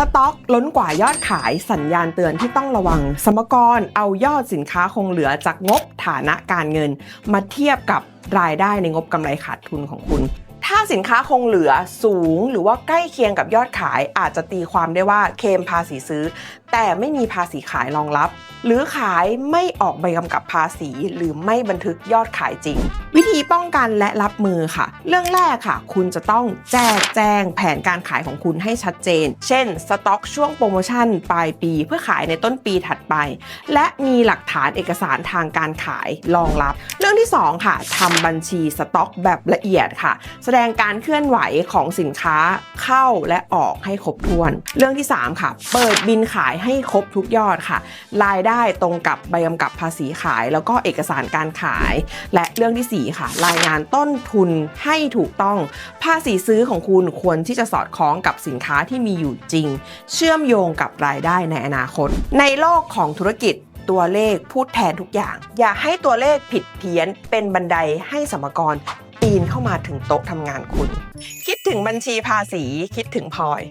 สต็อกล้นกว่ายอดขายสัญญาณเตือนที่ต้องระวัง สมกรเอายอดสินค้าคงเหลือจากงบฐานะการเงิน มาเทียบกับรายได้ในงบกำไรขาดทุนของคุณ ถ้าสินค้าคงเหลือสูงหรือว่าใกล้เคียงกับยอดขาย อาจจะตีความได้ว่าเคมภาษีซื้อ แต่ไม่มีภาษีขายรองรับ หรือขายไม่ออกใบกำกับภาษี หรือไม่บันทึกยอดขายจริง วิธีป้องกันและรับมือค่ะ เรื่องแรกค่ะ คุณจะต้องแจ้งแจ้งแผนการขายของคุณให้ชัดเจน เช่น สต็อกช่วงโปรโมชั่นปลายปี เพื่อขายในต้นปีถัดไป และมีหลักฐานเอกสารทางการขายรองรับ เรื่องที่สองค่ะทำบัญชีสต็อกแบบละเอียดค่ะ แสดงการเคลื่อนไหวของสินค้าเข้าและออกให้ครบถ้วน เรื่องที่ 3 ค่ะ เปิดบินขายให้ครบทุกยอดค่ะ รายได้ตรงกับใบกำกับภาษีขาย แล้วก็เอกสารการขาย และเรื่องทีสี่4ค่ะ รายงานต้นทุนให้ถูกต้อง ภาษีซื้อของคุณควรที่จะสอดคล้องกับสินค้าที่มีอยู่จริง เชื่อมโยงกับรายได้ในอนาคต ในโลกของธุรกิจตัวเลขพูดแทนทุกอย่าง อย่าให้ตัวเลขผิดเพี้ยนเป็นบันไดให้สมกรปีนเข้ามาถึงโต๊ะทำงานคุณ คิดถึงบัญชีภาษีคิดถึงพลอย